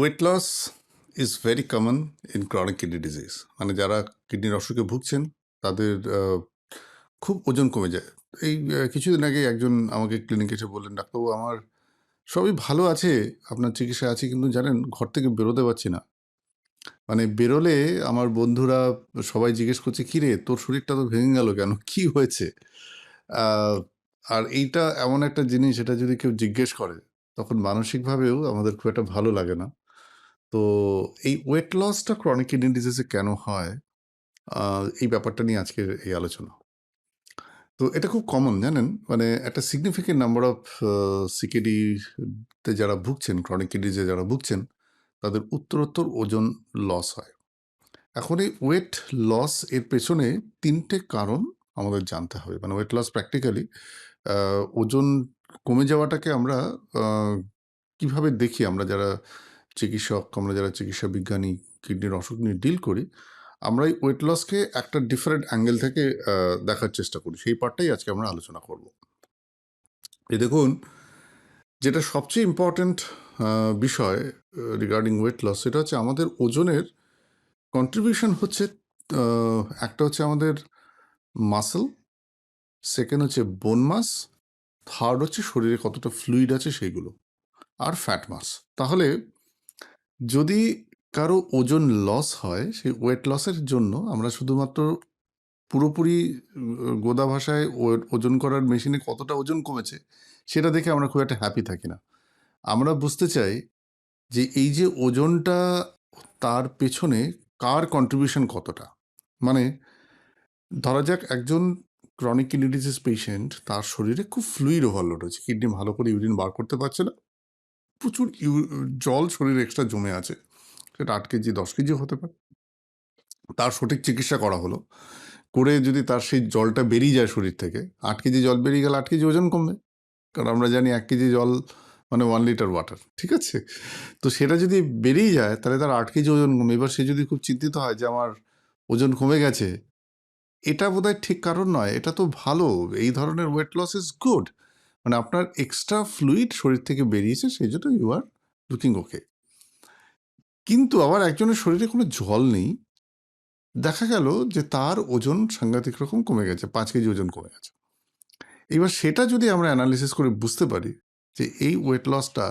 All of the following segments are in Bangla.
Weight loss is very common in chronic kidney disease মানে যারা কিডনির অসুখে ভুগছেন, তাদের খুব ওজন কমে যায়। এই কিছুদিন আগে একজন আমাকে ক্লিনিকে এসে বললেন, ডাক্তারবাবু, আমার সবই ভালো আছে, আপনার চিকিৎসা আছে, কিন্তু জানেন, ঘর থেকে বেরোতে পারছি না। মানে বেরোলে আমার বন্ধুরা সবাই জিজ্ঞেস করছে, কি রে, তোর শরীরটা তো ভেঙে গেল কেন? কি হয়েছে? আর এইটা এমন একটা জিনিস, এটা যদি কেউ জিজ্ঞেস করে, তখন মানসিকভাবেও আমাদের খুব একটা ভালো লাগে না। তো এই ওয়েট লসটা ক্রনিক কিডনি ডিজিজে কেন হয়? এই ব্যাপারটা নিয়ে আজকের এই আলোচনা। তো এটা খুব কমন জানেন? মানে একটা সিগনিফিকেন্ট নাম্বার অফ সিকেডি তে যারা ভুগছেন ক্রনিক কিডনিজে যারা ভুগছেন, তাদের উত্তরোত্তর ওজন লস হয়। এখন এই ওয়েট লস এর পেছনে তিনটে কারণ আমাদের জানতে হবে। মানে ওয়েট লস প্র্যাকটিক্যালি ওজন কমে যাওয়াটাকে আমরা কীভাবে দেখি? আমরা যারা চিকিৎসক, আমরা যারা চিকিৎসা বিজ্ঞানী, কিডনির অসুখ নিয়ে ডিল করি, আমরা এই ওয়েট লসকে একটা ডিফারেন্ট অ্যাঙ্গেল থেকে দেখার চেষ্টা করি। সেই পার্টটাই আজকে আমরা আলোচনা করব। এই দেখুন, যেটা সবচেয়ে ইম্পর্ট্যান্ট বিষয় রিগার্ডিং ওয়েট লস সেটা হচ্ছে আমাদের ওজনের কন্ট্রিবিউশন হচ্ছে একটা হচ্ছে আমাদের মাসেল সেকেন্ড হচ্ছে বোন মাস থার্ড হচ্ছে শরীরে কতটা ফ্লুইড আছে সেইগুলো, আর ফ্যাট মাস তাহলে যদি কারও ওজন লস হয়, সেই ওয়েট লসের জন্য আমরা শুধুমাত্র পুরোপুরি গোদা ভাষায় ওজন করার মেশিনে কতটা ওজন কমেছে, সেটা দেখে আমরা খুব একটা হ্যাপি থাকি না। আমরা বুঝতে চাই যে এই যে ওজনটা তার পেছনে কার কন্ট্রিবিউশন কতটা? মানে ধরা যাক একজন ক্রনিক কিডনি ডিজিজ পেশেন্ট তার শরীরে খুব ফ্লুইড ওভারলোড হচ্ছে কিডনি ভালো করে ইউরিন বার করতে পারছে না প্রচুর জল শরীরে এক্সট্রা জমে আছে। সেটা আট কেজি, দশ কেজি হতে পারে। তার সঠিক চিকিৎসা করা হলো। করে যদি তার সেই জলটা বেরিয়ে যায় শরীর থেকে, আট কেজি জল বেরিয়ে গেলে আট কেজি ওজন কমবে। কারণ আমরা জানি এক কেজি জল মানে ওয়ান লিটার ওয়াটার ঠিক আছে? তো সেটা যদি বেরিয়ে যায়, তাহলে তার আট কেজি ওজন কমবে। এবার সে যদি খুব চিন্তিত হয় যে আমার ওজন কমে গেছে, এটা বোধহয় ঠিক কারণ নয়। এটা তো ভালো। এই ধরনের ওয়েট লস ইজ গুড মানে আপনার এক্সট্রা ফ্লুইড শরীর থেকে বেরিয়েছে, সেই জন্য ইউ আর লুকিং ওকে কিন্তু আবার একজনের শরীরে কোনো জল নেই, দেখা গেল যে তার ওজন সাংঘাতিক রকম কমে গেছে, পাঁচ কেজি ওজন কমে গেছে। এবার সেটা যদি আমরা অ্যানালিসিস করে বুঝতে পারি যে এই ওয়েট লসটা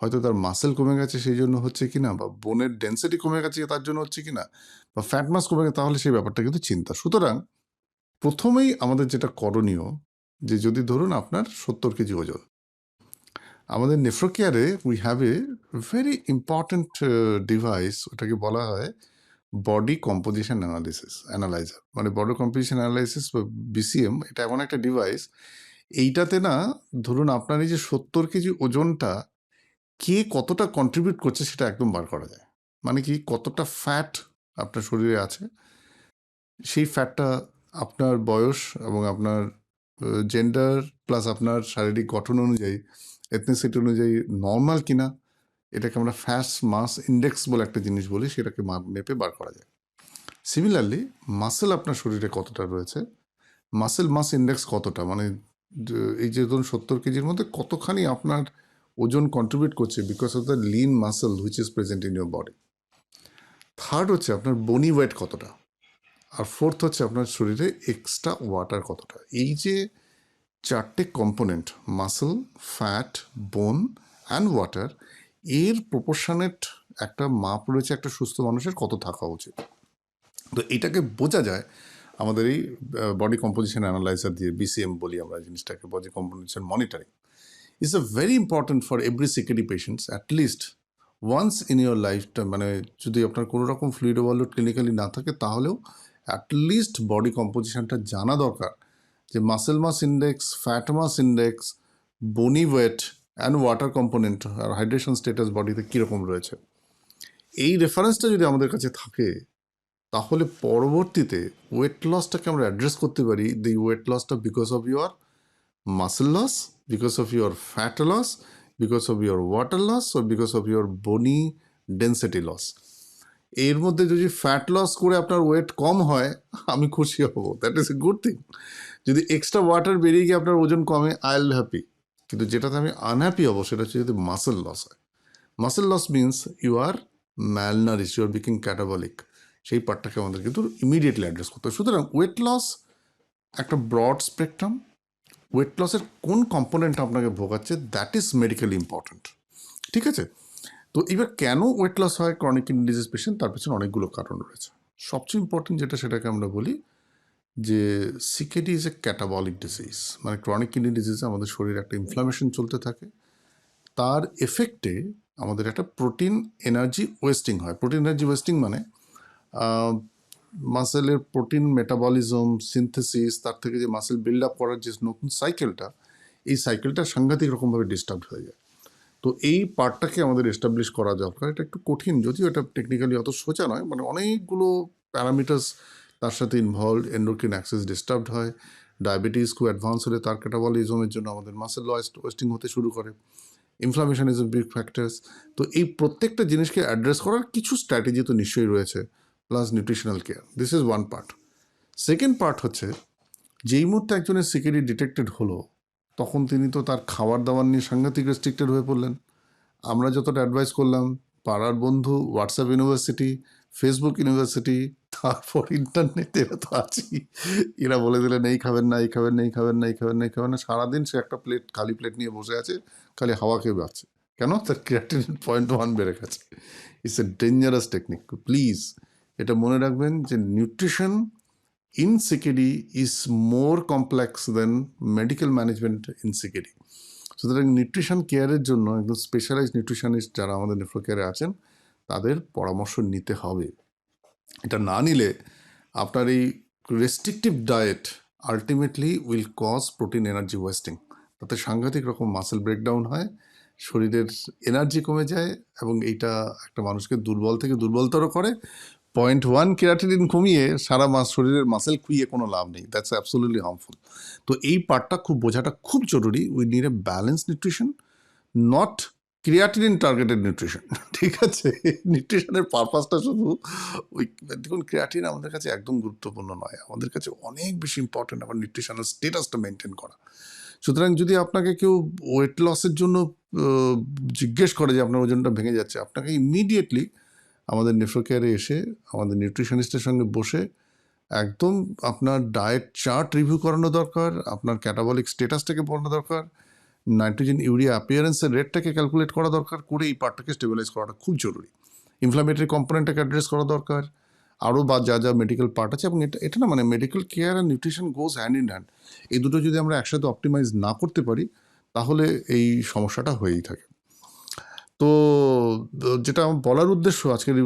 হয়তো তার মাসেল কমে গেছে, সেই জন্য হচ্ছে কিনা, বা বোনের ডেন্সিটি কমে গেছে, তার জন্য হচ্ছে কিনা, বা ফ্যাট মাস কমে গেছে, তাহলে সেই ব্যাপারটা কিন্তু চিন্তা। সুতরাং প্রথমেই আমাদের যেটা করণীয় যে যদি ধরুন আপনার সত্তর কেজি ওজন, আমাদের নেফ্রোকেয়ারে we have a very important device ওটাকে বলা হয় বডি কম্পোজিশন অ্যানালিসিস অ্যানালাইজার মানে বডি কম্পোজিশন অ্যানালাইসিস বা বিসিএম এটা এমন একটা ডিভাইস এইটাতে না ধরুন আপনার এই যে সত্তর কেজি ওজনটা কে কতটা কন্ট্রিবিউট করছে সেটা একদম বার করা যায়। মানে কি কতটা ফ্যাট আপনার শরীরে আছে, সেই ফ্যাটটা আপনার বয়স এবং আপনার জেন্ডার প্লাস আপনার শারীরিক গঠন অনুযায়ী এথনিসিটি অনুযায়ী নর্মাল কিনা, এটাকে আমরা ফ্যাস মাস ইন্ডেক্স বলে একটা জিনিস বলি, সেটাকে মেপে বার করা যায়। সিমিলারলি মাসেল আপনার শরীরে কতটা রয়েছে মাসেল মাস ইন্ডেক্স কতটা? মানে এই যে ধরুন সত্তর কেজির মধ্যে কতখানি আপনার ওজন কন্ট্রিবিউট করছে because of the lean muscle which is present in your body third হচ্ছে আপনার বনি ওয়েট কতটা? আর ফোর্থ হচ্ছে আপনার শরীরে এক্সট্রা ওয়াটার কতটা? এই যে চারটে component muscle fat bone and water এর প্রপোর্শনেট একটা মাপ রয়েছে একটা সুস্থ মানুষের কত থাকা উচিত? তো এটাকে বোঝা যায় আমাদের এই বডি কম্পোজিশন অ্যানালাইজার দিয়ে বিসিএম বলি আমরা জিনিসটাকে body composition monitoring is a very important for every security patients at least once in your লাইফটা মানে যদি আপনার কোনো রকম ফ্লুইড ওভারলোড ক্লিনিক্যালি না থাকে, তাহলেও অ্যাট লিস্ট বডি কম্পোজিশনটা জানা দরকার যে muscle mass index fat mass index bony weight and water component R hydration status বডিতে কীরকম রয়েছে। এই রেফারেন্সটা যদি আমাদের কাছে থাকে, তাহলে পরবর্তীতে ওয়েট লসটাকে আমরা অ্যাড্রেস করতে পারি। দি ওয়েট লসটা because of your muscle loss because of your fat loss because of your water loss O because of your bony density loss এর মধ্যে যদি ফ্যাট লস করে আপনার ওয়েট কম হয়, আমি খুশি হব। That is a good thing যদি এক্সট্রা ওয়াটার বেরিয়ে গিয়ে আপনার ওজন কমে আই এল হ্যাপি কিন্তু যেটাতে আমি আনহ্যাপি হব, সেটা হচ্ছে যদি মাসেল লস হয়। Muscle loss means you are malnourish you are বিকিং catabolic সেই পার্টটাকে আমাদের কিন্তু ইমিডিয়েটলি অ্যাড্রেস করতে হবে। সুতরাং ওয়েট লস একটা ব্রড স্পেকট্রাম ওয়েট লসের কোন কম্পোনেন্ট আপনাকে ভোগাচ্ছে দ্যাট ইজ মেডিকেলি ইম্পর্ট্যান্ট ঠিক আছে? তো এবার কেন ওয়েট লস হয় ক্রনিক কিডনি ডিজিজ পেশেন্ট তার পেছনে অনেকগুলো কারণ রয়েছে। সবচেয়ে ইম্পর্টেন্ট যেটা সেটাকে আমরা বলি যে CKD is a catabolic disease মানে ক্রনিক কিডনি ডিজিজে আমাদের শরীরে একটা ইনফ্লামেশন চলতে থাকে। তার এফেক্টে আমাদের একটা প্রোটিন এনার্জি ওয়েস্টিং হয়। প্রোটিন এনার্জি ওয়েস্টিং মানে মাসেলের প্রোটিন মেটাবলিজম সিনথেসিস তার থেকে যে মাসেল বিল্ড আপ করার যে নতুন সাইকেলটা এই সাইকেলটা সাংঘাতিক রকমভাবে ডিস্টার্ব হয়ে যায়। তো এই পার্টটাকে আমাদের এস্টাবলিশ করা দরকার। এটা একটু কঠিন, যদিও এটা টেকনিক্যালি অত সোজা নয় মানে অনেকগুলো প্যারামিটার্স তার সাথে ইনভলভ এন্ডোক্রিন অ্যাক্সেস ডিস্টার্বড হয় ডায়াবেটিস খুব অ্যাডভান্স হলে তার ক্যাটাবলিজমের জন্য আমাদের মাসেল ওয়েস্ট ওয়েস্টিং হতে শুরু করে inflammation is a big factors তো এই প্রত্যেকটা জিনিসকে অ্যাড্রেস করার কিছু স্ট্র্যাটেজি তো নিশ্চয়ই রয়েছে plus nutritional care this is one part second part হচ্ছে, যেই মুহূর্তে একজনের সিকিউরিটি ডিটেক্টেড হলো তখন তিনি তো তার খাবার দাবার নিয়ে সাংঘাতিক রেস্ট্রিক্টেড হয়ে পড়লেন। আমরা যতটা অ্যাডভাইস করলাম, পাড়ার বন্ধু হোয়াটসঅ্যাপ ইউনিভার্সিটি ফেসবুক ইউনিভার্সিটি তারপর ইন্টারনেট এরা তো আছেই এরা বলে দিলেন, এই খাবেন না, এই খাবেন না, এই খাবেন না, এই খাবেন না, এই খাবেন না। সারাদিন সে একটা প্লেট খালি প্লেট নিয়ে বসে আছে, খালি হাওয়া খেয়ে বাঁচছে কেন? তার ক্রিয়াটিন পয়েন্ট ওয়ান বেড়ে গেছে। It's a dangerous technique please এটা মনে রাখবেন যে nutrition in CKD is more complex than medical management in CKD সুতরাং নিউট্রিশন কেয়ারের জন্য একদম স্পেশালাইজ নিউট্রিশনিস্ট যারা আমাদের নেফ্রো কেয়ারে আছেন, তাদের পরামর্শ নিতে হবে। এটা না নিলে আপনার এই restrictive diet ultimately will cause protein energy wasting তাতে সাংঘাতিক রকম মাসেল ব্রেকডাউন হয়, শরীরের এনার্জি কমে যায় এবং এইটা একটা মানুষকে দুর্বল থেকে দুর্বলতর করে পয়েন্ট ওয়ান কেরাটিনিন কমিয়ে সারা মাস শরীরের মাসেল খুইয়ে কোনো লাভ নেই। দ্যাটস অ্যাবসোলিউটলি হার্মফুল তো এই পার্টটা খুব বোঝাটা খুব জরুরি। We need a balance nutrition not creatinine targeted nutrition ঠিক আছে? নিউট্রিশনের পারপাসটা শুধু ওই দেখুন ক্রিয়াটিন আমাদের কাছে একদম গুরুত্বপূর্ণ নয়। আমাদের কাছে অনেক বেশি ইম্পর্টেন্ট আমার নিউট্রিশনাল স্টেটাসটা মেনটেন করা। সুতরাং যদি আপনাকে কেউ ওয়েট লসের জন্য জিজ্ঞেস করে যে আপনার ওজনটা ভেঙে যাচ্ছে, আপনাকে ইমিডিয়েটলি আমাদের নেফ্রো কেয়ারে এসে, আমাদের নিউট্রিশনিস্টের সঙ্গে বসে একদম আপনার ডায়েট চার্ট রিভিউ করানো দরকার, আপনার ক্যাটাবলিক স্টেটাসটাকে পড়ানো দরকার, নাইট্রোজেন, ইউরিয়া অ্যাপিয়ারেন্সের রেটটাকে ক্যালকুলেট করা দরকার, করে এই পার্টটাকে স্টেবিলাইজ করাটা খুব জরুরি। ইনফ্লামেটরি কম্পোনেন্টটাকে অ্যাড্রেস করা দরকার, আরও বা যা যা মেডিকেল পার্ট আছে এবং এটা এটা না মানে medical care and nutrition goes hand in hand. এই দুটো যদি আমরা একসাথে অপটিমাইজ না করতে পারি, তাহলে এই সমস্যাটা হয়েই থাকে। তো যেটা আমার বলার উদ্দেশ্য আজকের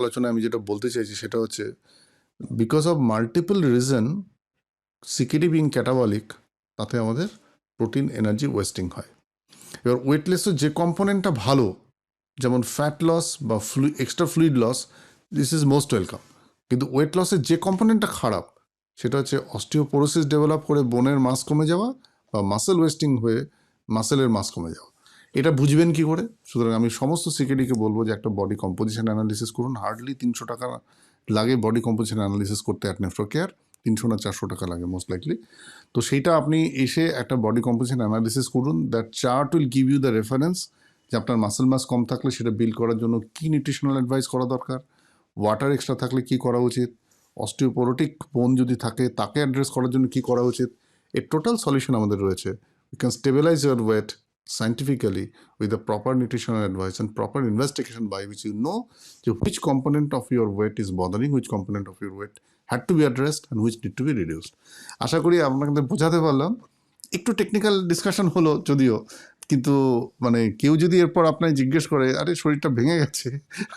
আলোচনায় আমি যেটা বলতে চাইছি সেটা হচ্ছে because of multiple reason CKD being catabolic তাতে আমাদের প্রোটিন এনার্জি ওয়েস্টিং হয়। এবার ওয়েটলেসের যে কম্পোনেন্টটা ভালো, যেমন ফ্যাট লস বা flu extra fluid loss this is most welcome কিন্তু ওয়েট লসের যে কম্পোনেন্টটা খারাপ, সেটা হচ্ছে অস্টিওপোরোসিস ডেভেলপ করে বোনের মাস কমে যাওয়া বা মাসেল ওয়েস্টিং হয়ে মাসেলের মাস কমে যাওয়া। এটা বুঝবেন কি করে? সুতরাং আমি সমস্ত সিকিউরিটিকে বলব যে একটা বডি কম্পোজিশন অ্যানালিসিস করুন। হার্ডলি তিনশো টাকা লাগে বডি কম্পোজিশন অ্যানালিসিস করতে অ্যাট নেফ্রো কেয়ার তিনশো না চারশো টাকা লাগে মোস্ট লাইকলি তো সেইটা আপনি এসে একটা বডি কম্পোজিশন অ্যানালিসিস করুন। That chart will give you the reference যে আপনার মাসেল মাস কম থাকলে সেটা বিল করার জন্য কী নিউট্রিশনাল অ্যাডভাইস করা দরকার ওয়াটার এক্সট্রা থাকলে কী করা উচিত অস্টিওপোরোটিক বোন যদি থাকে তাকে অ্যাড্রেস করার জন্য কী করা উচিত। এর টোটাল সলিউশন আমাদের রয়েছে। We can stabilise your weight scientifically with the proper nutritional advice and proper investigation by which you know which component of your weight is bothering which component of your weight had to be addressed and which need to be reduced আশা করি আপনাদের বোঝাতে পারলাম একটু টেকনিক্যাল ডিসকাশন হলো যদিও কিন্তু মানে কেউ যদি এরপর আপনাকে জিজ্ঞেস করে আরে শরীরটা ভেঙে গেছে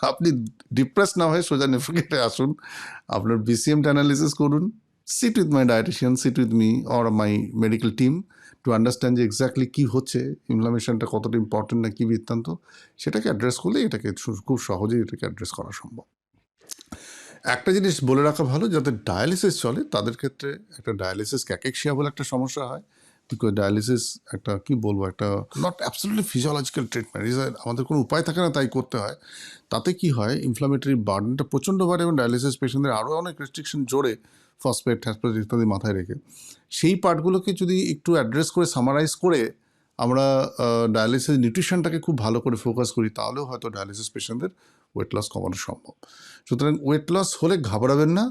আপনি ডিপ্রেস না হয়ে সোজা নেফ্রোকেটে আসুন আপনার বিসিএমটা অ্যানালিসিস করুন sit with my dietitian sit with me or my medical team to understand যে এক্স্যাক্টলি কী হচ্ছে ইনফ্লামেশনটা কতটা ইম্পর্টেন্ট না কী বৃত্তান্ত, সেটাকে অ্যাড্রেস করলে এটাকে খুব সহজেই এটাকে অ্যাড্রেস করা সম্ভব। একটা জিনিস বলে রাখা ভালো যাদের ডায়ালিসিস চলে, তাদের ক্ষেত্রে একটা ডায়ালিসিস ক্যাকেক্সিয়া বলে একটা সমস্যা হয়। বিকজ ডায়ালিসিস একটা, কি বলব, একটা নট অ্যাবসলিউটলি ফিজিওলজিক্যাল ট্রিটমেন্ট আমাদের কোনো উপায় থাকে না তাই করতে হয়। তাতে কি হয় ইনফ্লামেটরি বার্ডেনটা প্রচণ্ড বাড়ে এবং ডায়ালিসিস পেশেন্টদের আরও অনেক রেস্ট্রিকশন জোরে ফসফেট হ্যাসপেট ইত্যাদি মাথায় রেখে। সেই পার্টগুলোকে যদি একটু অ্যাড্রেস করে সামারাইজ করে আমরা ডায়ালিসিস নিউট্রিশনটাকে খুব ভালো করে ফোকাস করি, তাহলেও হয়তো ডায়ালিসিস পেশেন্টদের ওয়েট লস কমানো সম্ভব। সুতরাং ওয়েট লস হলে ঘাবড়াবেন না,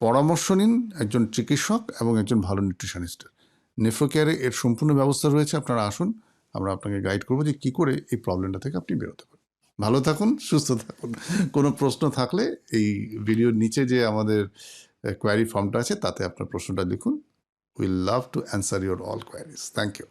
পরামর্শ নিন একজন চিকিৎসক এবং একজন ভালো নিউট্রিশনিস্টের নেফ্রোকেয়ারে এর সম্পূর্ণ ব্যবস্থা রয়েছে, আপনারা আসুন, আমরা আপনাকে গাইড করব যে কী করে এই প্রবলেমটা থেকে আপনি বেরোতে পারেন। ভালো থাকুন, সুস্থ থাকুন। কোনো প্রশ্ন থাকলে এই ভিডিওর নিচে যে আমাদের কোয়ারি ফর্মটা আছে, তাতে আপনার প্রশ্নটা লিখুন। Will love to answer your all queries thank you